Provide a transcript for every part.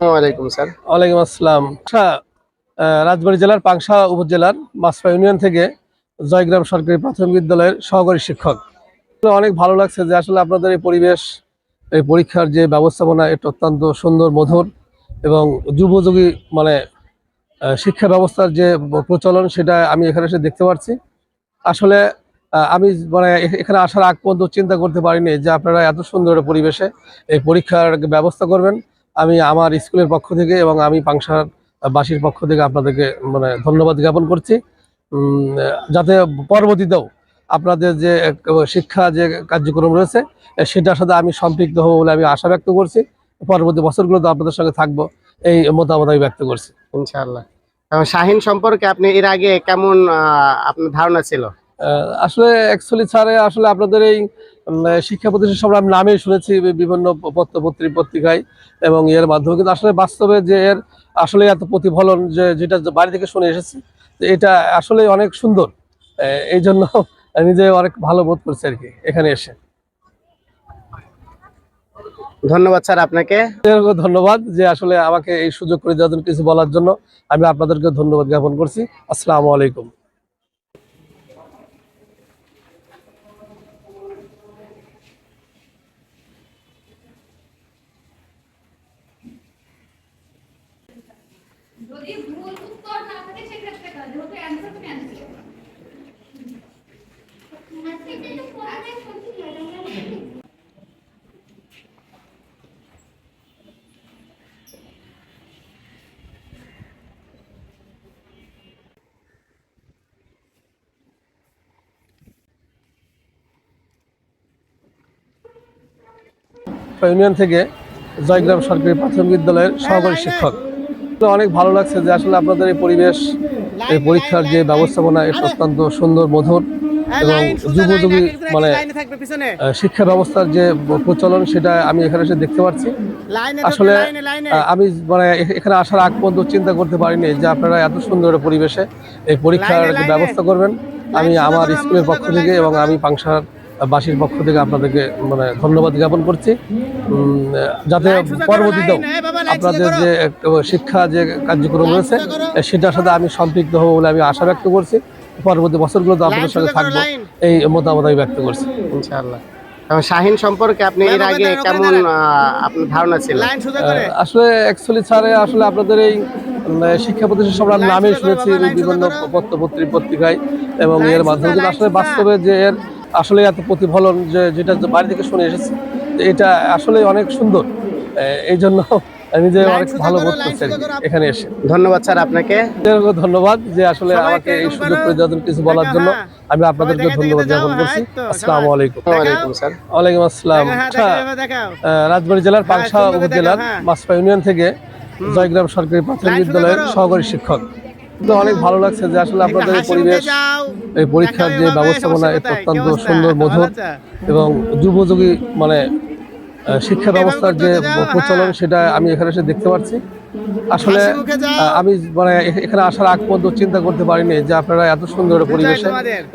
ওয়ালাইকুম স্যার। ওয়ালাইকুম আসসালাম। আচ্ছা রাজবাড়ী জেলার পাংশা উপজেলার মাসপা ইউনিয়ন থেকে জয়গ্রাম সরকারি প্রাথমিক বিদ্যালয়ের সহকারী শিক্ষক। অনেক ভালো লাগছে যে আসলে আপনাদের এই পরিবেশ, এই পরীক্ষার যে ব্যবস্থাপনা, এটা অত্যন্ত সুন্দর, মধুর এবং যুবযোগী মানে শিক্ষা ব্যবস্থার যে প্রচলন, সেটা আমি এখানে এসে দেখতে পাচ্ছি আসলে আমি মানে এখানে আসার আগ পর্যন্ত চিন্তা করতে পারিনি যে আপনারা এত সুন্দর পরিবেশে এই পরীক্ষার ব্যবস্থা করবেন। আমি আমার স্কুলের পক্ষ থেকে এবং আমি পাংশার বাসীর পক্ষ থেকে আপনাদেরকে মানে ধন্যবাদ জ্ঞাপন করছি। যাতে পরবর্তীতেও আপনাদের যে, শিক্ষা যে কার্যক্রম রয়েছে, সেটার সাথে আমি সম্পৃক্ত হব বলে আমি আশা ব্যক্ত করছি। পরবর্তী বছরগুলোতে আপনাদের সঙ্গে থাকব এই মতামত আমি ব্যক্ত করছি। ইনশাআল্লাহ। শাহিন সম্পর্কে আপনি এর আগে কেমন আপনার ধারণা ছিল? আসলে অ্যাকচুয়ালি স্যারে আসলে আপনাদের এই শিক্ষা প্রতিষ্ঠান সব আমি নামে শুনেছি বিভিন্ন পত্র পত্রিক পত্রিকায় এবং এর মাধ্যমে কিন্তু আসলে বাস্তবে যে এর আসলে এত প্রতিফলন যে যেটা বাড়ি থেকে শুনে এসেছি এটা আসলে অনেক সুন্দর। এই জন্য নিজে অনেক ভালো বোধ করছি আর কি এখানে এসে। ধন্যবাদ স্যার আপনাকে। ধন্যবাদ যে আসলে আমাকে এই সুযোগ করে দেওয়ার কিছু বলার জন্য। আমি আপনাদেরকে ধন্যবাদ জ্ঞাপন করছি। আসসালামু আলাইকুম। ভুল উত্তর না থাকে সেক্ষেত্রে কাজ যেহেতু অ্যান্সার তুমি অ্যান্সার ইউনিয়ন থেকে জয়গ্রাম সরকারি প্রাথমিক বিদ্যালয়ের সহকারী শিক্ষক। তো অনেক ভালো লাগছে যে আসলে আপনাদের এই পরিবেশ এই পরীক্ষার যে ব্যবস্থাপনা এটা অত্যন্ত সুন্দর মধুর এবং যুবযোগী মানে শিক্ষা ব্যবস্থার যে প্রচলন সেটা আমি এখানে এসে দেখতে পাচ্ছি আসলে আমি মানে এখানে আসার আগ পর্যন্ত চিন্তা করতে পারিনি যে আপনারা এত সুন্দর পরিবেশে এই পরীক্ষার ব্যবস্থা করবেন। আমি আমার স্কুলের পক্ষ থেকে এবং আমি পাংশার বাসীর পক্ষ থেকে আপনাদেরকে মানে ধন্যবাদ জ্ঞাপন করছি। যাতে পরবর্তীতেও আপনাদের যে শিক্ষা যে কার্যক্রম রয়েছে সেটার সাথে আমি সম্পৃক্ত হব বলে আমি আশা ব্যক্ত করছি। পরবর্তী বছরগুলোতে আপনাদের সঙ্গে থাকব এই মতামত আমি ব্যক্ত করছি। ইনশাআল্লাহ। শাহিন সম্পর্কে আপনি এর আগে কেমন আপনার ধারণা ছিল? আসলে অ্যাকচুয়ালি স্যারে আসলে আপনাদের এই শিক্ষা প্রতিষ্ঠান সব আমি নামে শুনেছি বিভিন্ন পত্র পত্রিক পত্রিকায় এবং এর মাধ্যমে আসলে বাস্তবে যে এর আসলে এত প্রতিফলন যে যেটা যে বাড়ি থেকে শুনে এসেছি এটা আসলে অনেক সুন্দর। আহ, এই জন্য আমি নিজে অনেক ভালো বোধ করছি আর কি এখানে এসে। ধন্যবাদ স্যার আপনাকে। ধন্যবাদ যে আসলে আমাকে এই সুযোগ করে দেওয়ার জন্য কিছু বলার জন্য আমি আপনাদেরকে ধন্যবাদ জ্ঞাপন করছি। আসসালামু আলাইকুম। ওয়ালাইকুম স্যার। ওয়ালাইকুম আসসালাম। আচ্ছা আহ, রাজবাড়ী জেলার পাংশা উপজেলার মাসপা ইউনিয়ন থেকে জয়গ্রাম সরকারি প্রাথমিক বিদ্যালয়ের সহকারী শিক্ষক। তো অনেক ভালো লাগছে যে আসলে আপনাদের পরিবেশ এই পরীক্ষার যে ব্যবস্থাপনা অত্যন্ত সুন্দর মধুর এবং যুবযোগী মানে শিক্ষা ব্যবস্থার যে প্রচলন সেটা আমি এখানে এসে দেখতে পাচ্ছি আসলে আমি মানে এখানে আসার আগ পর্যন্ত চিন্তা করতে পারিনি যে আপনারা এত সুন্দর পরিবেশে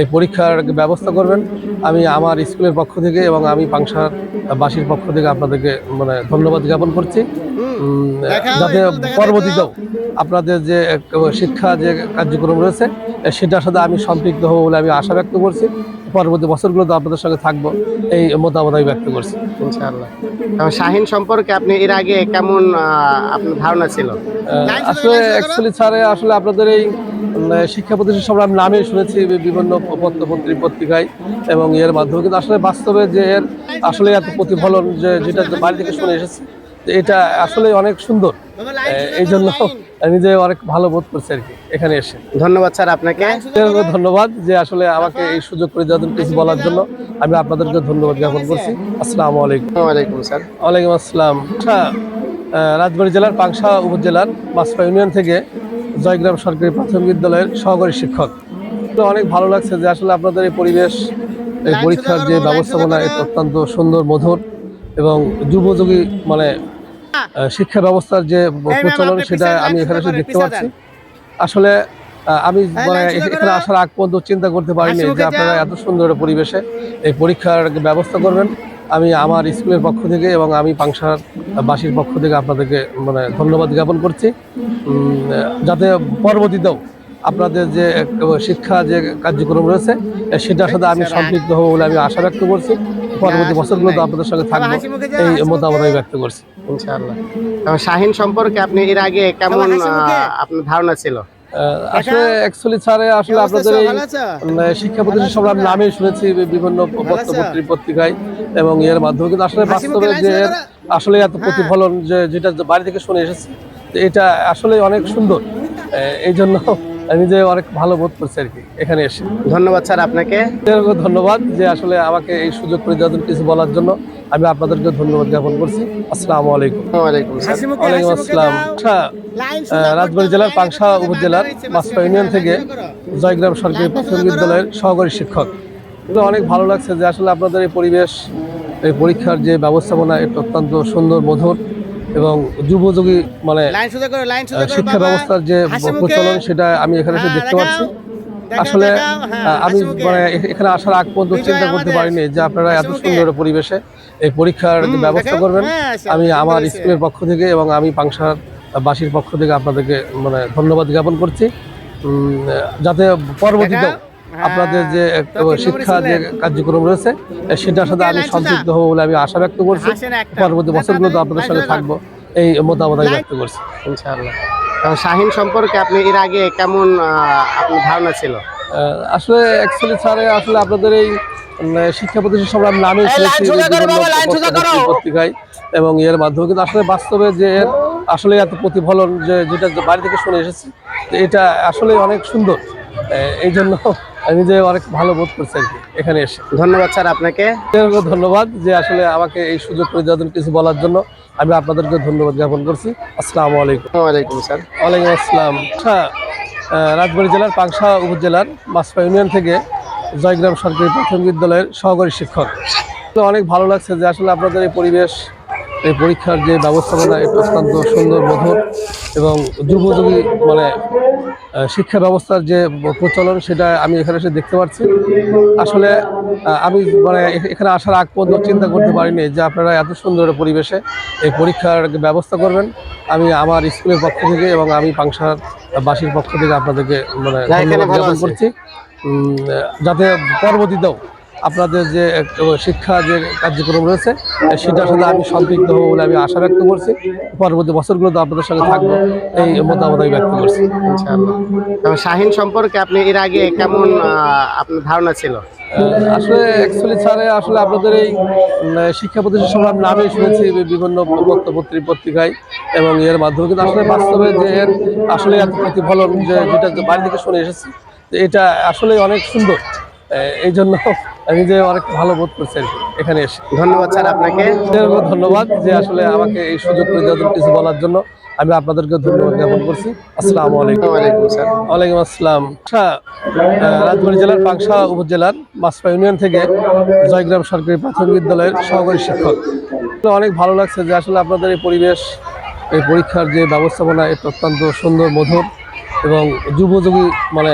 এই পরীক্ষার ব্যবস্থা করবেন। আমি আমার স্কুলের পক্ষ থেকে এবং আমি পাংশার বাসীর পক্ষ থেকে আপনাদেরকে মানে ধন্যবাদ জ্ঞাপন করছি। যাতে পরবর্তীতেও আপনাদের যে শিক্ষা যে কার্যক্রম রয়েছে সেটার সাথে আমি সম্পৃক্ত হব বলে আমি আশা ব্যক্ত করছি। পরবর্তী বছরগুলোতে আপনাদের সঙ্গে থাকব। এই মতামত আমি ব্যক্ত করছি। ইনশাআল্লাহ। শাহিন সম্পর্কে আপনি এর আগে কেমন আপনার ধারণা ছিল? আসলে অ্যাকচুয়ালি স্যারে আসলে আপনাদের এই শিক্ষা প্রতিষ্ঠান সব আমি নামে শুনেছি বিভিন্ন পত্র পত্রিক পত্রিকায় এবং এর মাধ্যমে কিন্তু আসলে বাস্তবে যে এর আসলে এত প্রতিফলন যে যেটা বাড়ি থেকে শুনে এসেছি এটা আসলে অনেক সুন্দর। এই জন্য নিজে অনেক ভালো বোধ করছি আর কি এখানে এসে। ধন্যবাদ স্যার আপনাকে। ধন্যবাদ যে আসলে আমাকে এই সুযোগ করে দেওয়ার জন্য কিছু বলার জন্য। আমি আপনাদেরকে ধন্যবাদ জ্ঞাপন করছি। আসসালামু আলাইকুম। ওয়ালাইকুম স্যার। ওয়ালাইকুম আসসালাম। আহ, রাজবাড়ী জেলার পাংশা উপজেলার মাসপা ইউনিয়ন থেকে জয়গ্রাম সরকারি প্রাথমিক বিদ্যালয়ের সহকারী শিক্ষক। তো অনেক ভালো লাগছে যে আসলে আপনাদের এই পরিবেশ এই পরীক্ষার যে ব্যবস্থাপনা এটা অত্যন্ত সুন্দর মধুর এবং যুবযোগী মানে শিক্ষা ব্যবস্থার যে প্রচলন সেটা আমি এখানে এসে দেখতে পাচ্ছি। আসলে আমি মানে এখানে আসার আগ পর্যন্ত চিন্তা করতে পারিনি যে আপনারা এত সুন্দর পরিবেশে এই পরীক্ষার ব্যবস্থা করবেন। আমি আমার স্কুলের পক্ষ থেকে এবং আমি পাংশার বাসীর পক্ষ থেকে আপনাদেরকে মানে ধন্যবাদ জ্ঞাপন করছি। যাতে পরবর্তীতেও আপনাদের যে শিক্ষা যে কার্যক্রম রয়েছে সেটার সাথে আমি সম্পৃক্ত হব বলে আমি আশা ব্যক্ত করছি। পরবর্তী বছরগুলোতে আপনাদের সঙ্গে থাকব এই মতামত আমি ব্যক্ত করছি। ইনশাআল্লাহ। শাহিন সম্পর্কে আপনি এর আগে কেমন আপনার ধারণা ছিল? আসলে অ্যাকচুয়ালি স্যারে আসলে আপনাদের এই শিক্ষা প্রতিষ্ঠান সব নামে শুনেছি বিভিন্ন পত্রিকায় এবং এর মাধ্যমে কিন্তু আসলে বাস্তবে যে আসলে এত প্রতিফলন যে যেটা বাড়ি থেকে শুনে এসেছি এটা আসলে অনেক সুন্দর। এই জন্য আমি যে অনেক ভালো বোধ করছি আর কি এখানে এসে। ধন্যবাদ স্যার আপনাকে। ধন্যবাদ যে আসলে আমাকে এই সুযোগ করে দেওয়ার জন্য কিছু বলার জন্য আমি আপনাদেরকে ধন্যবাদ জ্ঞাপন করছি। আসসালামু আলাইকুম। ওয়ালাইকুম ওয়ালাইকুম আসসালাম। আচ্ছা, রাজবাড়ী জেলার পাংশা উপজেলার মাসপা ইউনিয়ন থেকে জয়গ্রাম সরকারি প্রাথমিক বিদ্যালয়ের সহকারী শিক্ষক। তো অনেক ভালো লাগছে যে আসলে আপনাদের এই পরিবেশ এই পরীক্ষার যে ব্যবস্থাপনা এটা অত্যন্ত সুন্দর মধুর। এবং যুবযোগী মানে শিক্ষা ব্যবস্থার যে প্রচলন সেটা আমি এখানে এসে হ্যাঁ, দেখতে পাচ্ছি। আসলে হ্যাঁ, আমি মানে এখানে আসার আগ পর্যন্ত চিন্তা করতে পারিনি যে আপনারা এত সুন্দর পরিবেশে এই পরীক্ষার ব্যবস্থা করবেন। হ্যাঁ, আমি আমার স্কুলের পক্ষ থেকে এবং আমি পাংশার বাসীর পক্ষ থেকে আপনাদেরকে মানে ধন্যবাদ জ্ঞাপন করছি। যাতে। হ্যাঁ, আপনাদের যে শিক্ষা যে কার্যক্রম রয়েছে সেটার সাথে আমি লাইন সম্পৃক্ত হব বলে আমি আশা ব্যক্ত করছি। পরবর্তী বছরগুলোতে আপনাদের সাথে থাকব। এই মতামত আমি ব্যক্ত করছি। ইনশাআল্লাহ। শাহিন সম্পর্কে আপনি এর আগে কেমন আপনার ধারণা ছিল? আসলে অ্যাকচুয়ালি স্যারে আসলে আপনাদের এই শিক্ষা প্রতিষ্ঠান সব আমি নামে পত্রিকায় এবং এর মাধ্যমে কিন্তু আসলে বাস্তবে যে এর আসলে এত প্রতিফলন যে যেটা বাড়ি থেকে শুনে এসেছি এটা আসলে অনেক সুন্দর। আহ, এই জন্য আমি যে অনেক ভালো বোধ করছি আর কি এখানে এসে। ধন্যবাদ স্যার আপনাকে। ধন্যবাদ যে আসলে আমাকে এই সুযোগ করে দেওয়ার জন্য কিছু বলার জন্য আমি আপনাদেরকে ধন্যবাদ জ্ঞাপন করছি। আসসালামু আলাইকুম। ওয়ালাইকুম স্যার ওয়ালাইকুম আসসালাম। আহ, রাজবাড়ী জেলার পাংশা উপজেলার মাসপা ইউনিয়ন থেকে জয়গ্রাম সরকারি প্রাথমিক বিদ্যালয়ের সহকারী শিক্ষক। তো অনেক ভালো লাগছে যে আসলে আপনাদের এই পরিবেশ এই পরীক্ষার যে ব্যবস্থাপনা এটা অত্যন্ত সুন্দর মধুর। এবং যুবযোগী মানে শিক্ষা ব্যবস্থার যে প্রচলন সেটা আমি এখানে এসে দেখতে পাচ্ছি। আসলে আমি মানে এখানে আসার আগ পর্যন্ত চিন্তা করতে পারিনি যে আপনারা এত সুন্দর পরিবেশে এই পরীক্ষার ব্যবস্থা করবেন। আমি আমার স্কুলের পক্ষ থেকে এবং আমি পাংশার বাসীর পক্ষ থেকে আপনাদেরকে মানে আছে। করছি। যাতে পরবর্তীতেও আপনাদের যে শিক্ষা যে কার্যক্রম রয়েছে সেটার সাথে আমি সম্পৃক্ত হব বলে আমি আশা ব্যক্ত করছি। পরবর্তী বছরগুলোতে আপনাদের সঙ্গে থাকব এই মতামত আমি ব্যক্ত করছি। শাহিন সম্পর্কে আপনি এর আগে কেমন আপনার ধারণা ছিল? আসলে অ্যাকচুয়ালি স্যারে আসলে আপনাদের এই শিক্ষা প্রতিষ্ঠান সব আমি নামে শুনেছি বিভিন্ন পত্রপত্রী পত্রিকায় এবং এর মাধ্যমে কিন্তু আসলে বাস্তবে যে এর আসলে এত প্রতিফলন যে যেটা বাড়ি থেকে শুনে এসেছি এটা আসলে অনেক সুন্দর। এই জন্য আমি যে অনেক ভালো বোধ করছি আর এখানে এসে। ধন্যবাদ স্যার আপনাকে। ধন্যবাদ যে আসলে আমাকে এই সুযোগ করে দেওয়ার জন্য কিছু বলার জন্য। আমি আপনাদেরকে ধন্যবাদ জ্ঞাপন করছি। আসসালামু আলাইকুম। ওয়ালাইকুম আসসালাম। আচ্ছা, রাজবাড়ী জেলার পাংশা উপজেলার মাসপা ইউনিয়ন থেকে জয়গ্রাম সরকারি প্রাথমিক বিদ্যালয়ের সহকারী শিক্ষক। অনেক ভালো লাগছে যে আসলে আপনাদের এই পরিবেশ এই পরীক্ষার যে ব্যবস্থাপনা এটা অত্যন্ত সুন্দর মধুর এবং যুবযোগী মানে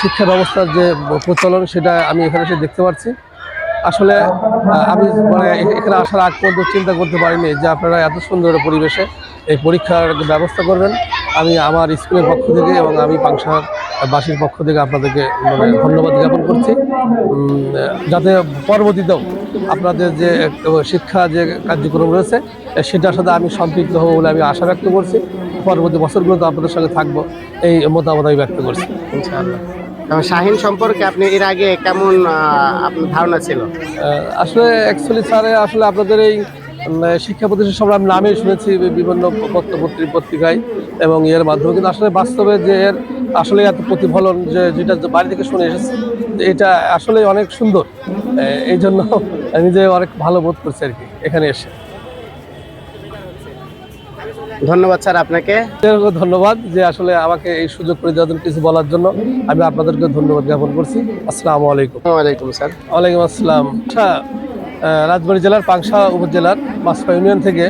শিক্ষা ব্যবস্থার যে প্রচলন, সেটা আমি এখানে এসে দেখতে পাচ্ছি আসলে আমি মানে এখানে আসার আগ পর্যন্ত চিন্তা করতে পারিনি যে আপনারা এত সুন্দর পরিবেশে এই পরীক্ষার ব্যবস্থা করবেন। আমি আমার স্কুলের পক্ষ থেকে এবং আমি পাংশার বাসীর পক্ষ থেকে আপনাদেরকে মানে ধন্যবাদ জ্ঞাপন করছি। যাতে পরবর্তীতেও আপনাদের যে শিক্ষা যে কার্যক্রম রয়েছে সেটার সাথে আমি সম্পৃক্ত হব বলে আমি আশা ব্যক্ত করছি। পরবর্তী বছরগুলোতে আপনাদের সঙ্গে থাকব এই মতামত আমি ব্যক্ত করছি। ইনশাআল্লাহ। শাহিন সম্পর্কে আপনি এর আগে কেমন আপনার ধারণা ছিল? আসলে অ্যাকচুয়ালি স্যারে আসলে আপনাদের এই শিক্ষা প্রতিষ্ঠান সব আমি নামে শুনেছি বিভিন্ন পত্রপত্র পত্রিকায় এবং এর মাধ্যমে কিন্তু আসলে বাস্তবে যে এর আসলে এত প্রতিফলন যে যেটা বাড়ি থেকে শুনে এসেছি এটা আসলে অনেক সুন্দর। এই জন্য আমি যে অনেক ভালো বোধ করছি আর কি এখানে এসে। ধন্যবাদ স্যার আপনাকে। ধন্যবাদ যে আসলে আমাকে এই সুযোগ করে দেওয়ার জন্য কিছু বলার জন্য। আমি আপনাদেরকে ধন্যবাদ জ্ঞাপন করছি। আসসালামু আলাইকুম। ওয়ালাইকুম স্যার। ওয়ালাইকুম আসসালাম। আচ্ছা, রাজবাড়ী জেলার পাংশা উপজেলার মাসপা ইউনিয়ন থেকে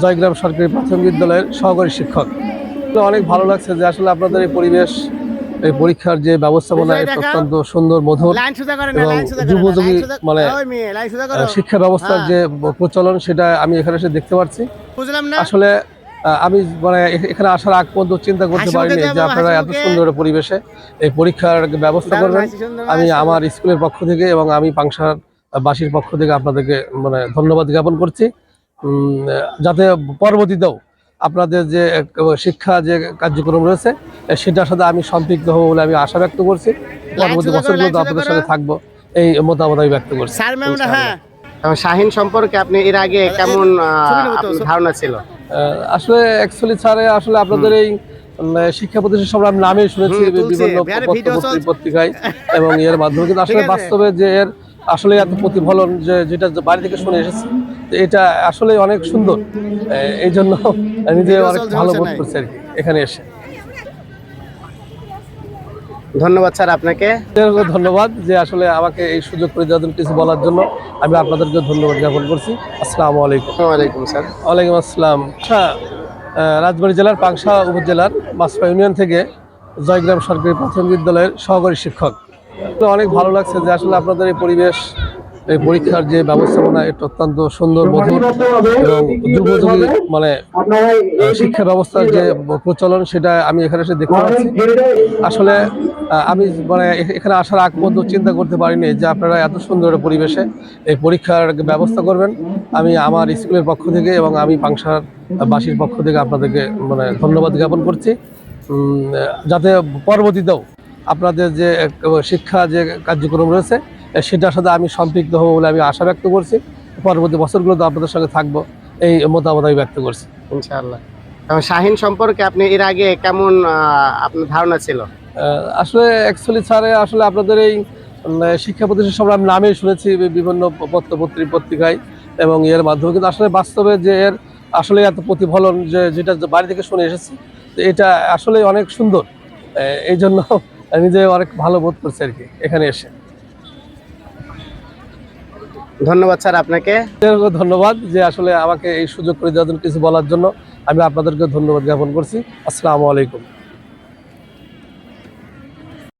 জয়গ্রাম সরকারি প্রাথমিক বিদ্যালয়ের সহকারী শিক্ষক। তো অনেক ভালো লাগছে যে আসলে আপনাদের এই পরিবেশ এই পরীক্ষার যে ব্যবস্থাপনা অত্যন্ত সুন্দর মধুর এবং সোজা- মানে, শিক্ষা ব্যবস্থার হ্যাঁ। যে প্রচলন সেটা আমি এখানে এসে দেখতে পাচ্ছি। আসলে আমি মানে এখানে আসার আগ পর্যন্ত চিন্তা করতে পারিনি যে আপনারা এত সুন্দর পরিবেশে এই পরীক্ষার ব্যবস্থা করবেন। আমি আমার স্কুলের পক্ষ থেকে এবং আমি পাংশার বাসীর পক্ষ থেকে আপনাদেরকে মানে ধন্যবাদ জ্ঞাপন করছি। যাতে পরবর্তীতেও আপনাদের যে শিক্ষা যে কার্যক্রম রয়েছে সেটার সাথে আমি সম্পৃক্ত হব বলে আমি আশা ব্যক্ত করছি। পরবর্তী সোজা করো, বছরগুলো লাইন সোজা আপনাদের। সঙ্গে থাকব এই মতামত আমি ব্যক্ত করছি। স্যার ম্যামরা হ্যাঁ। শাহিন সম্পর্কে আপনি এর আগে কেমন ধারণা ছিল? আহ, আসলে অ্যাকচুয়ালি স্যারে আসলে আপনাদের এই শিক্ষা প্রতিষ্ঠান সব আমি নামে শুনেছি বিভিন্ন। পত্রিকায় এবং এর মাধ্যমে কিন্তু আসলে বাস্তবে যে এর আসলে এত প্রতিফলন যে যেটা বাড়ি থেকে শুনে এসেছি এটা আসলে অনেক সুন্দর। এই জন্য নিজে অনেক ভালো বোধ। করছি আর কি এখানে এসে। ধন্যবাদ স্যার আপনাকে। ধন্যবাদ যে আসলে আমাকে এই সুযোগ করে দেওয়ার জন্য কিছু বলার জন্য। আমি আপনাদেরকে ধন্যবাদ জ্ঞাপন করছি। আসসালামু আলাইকুম। ওয়ালাইকুম স্যার। ওয়ালাইকুম আসসালাম। আচ্ছা আহ, রাজবাড়ী জেলার পাংশা উপজেলার মাসপা ইউনিয়ন থেকে জয়গ্রাম সরকারি প্রাথমিক বিদ্যালয়ের সহকারী শিক্ষক অনেক ভালো লাগছে যে আসলে আপনাদের এই পরিবেশ, এই পরীক্ষার যে ব্যবস্থাপনা, এটা অত্যন্ত সুন্দর এবং মানে শিক্ষা ব্যবস্থার যে প্রচলন, সেটা আমি এখানে এসে দেখতে পাচ্ছি। আসলে আমি মানে এখানে আসার আগ পর্যন্ত চিন্তা করতে পারিনি যে আপনারা এত সুন্দর পরিবেশে এই পরীক্ষার ব্যবস্থা করবেন। আমি আমার স্কুলের পক্ষ থেকে এবং আমি পাংশার বাসীর পক্ষ থেকে আপনাদেরকে মানে ধন্যবাদ জ্ঞাপন করছি। যাতে পরবর্তীতেও আপনাদের যে শিক্ষা যে কার্যক্রম রয়েছে সেটার সাথে আমি সম্পৃক্ত হব বলে আমি আশা ব্যক্ত করছি। পরবর্তী বছরগুলোতে আপনাদের সঙ্গে থাকব এই মতামত আমি ব্যক্ত করছি। ইনশাআল্লাহ। শাহিন সম্পর্কে আপনি এর আগে কেমন আপনার ধারণা ছিল? আসলে অ্যাকচুয়ালি স্যারে আসলে আপনাদের এই শিক্ষা প্রতিষ্ঠান সব আমি নামে শুনেছি বিভিন্ন পত্র পত্রিকা পত্রিকায় এবং এর মাধ্যমে কিন্তু আসলে বাস্তবে যে এর আসলে এত প্রতিফলন যে যেটা বাড়ি থেকে শুনে এসেছি তো এটা আসলে অনেক সুন্দর। এই জন্য নিজে অনেক ভালো বোধ করছি আর কি এখানে এসে। ধন্যবাদ স্যার আপনাকে। ধন্যবাদ যে আসলে আমাকে এই সুযোগ করে দেওয়ার জন্য কিছু বলার জন্য। আমি আপনাদেরকে ধন্যবাদ জ্ঞাপন করছি। আসসালামু আলাইকুম।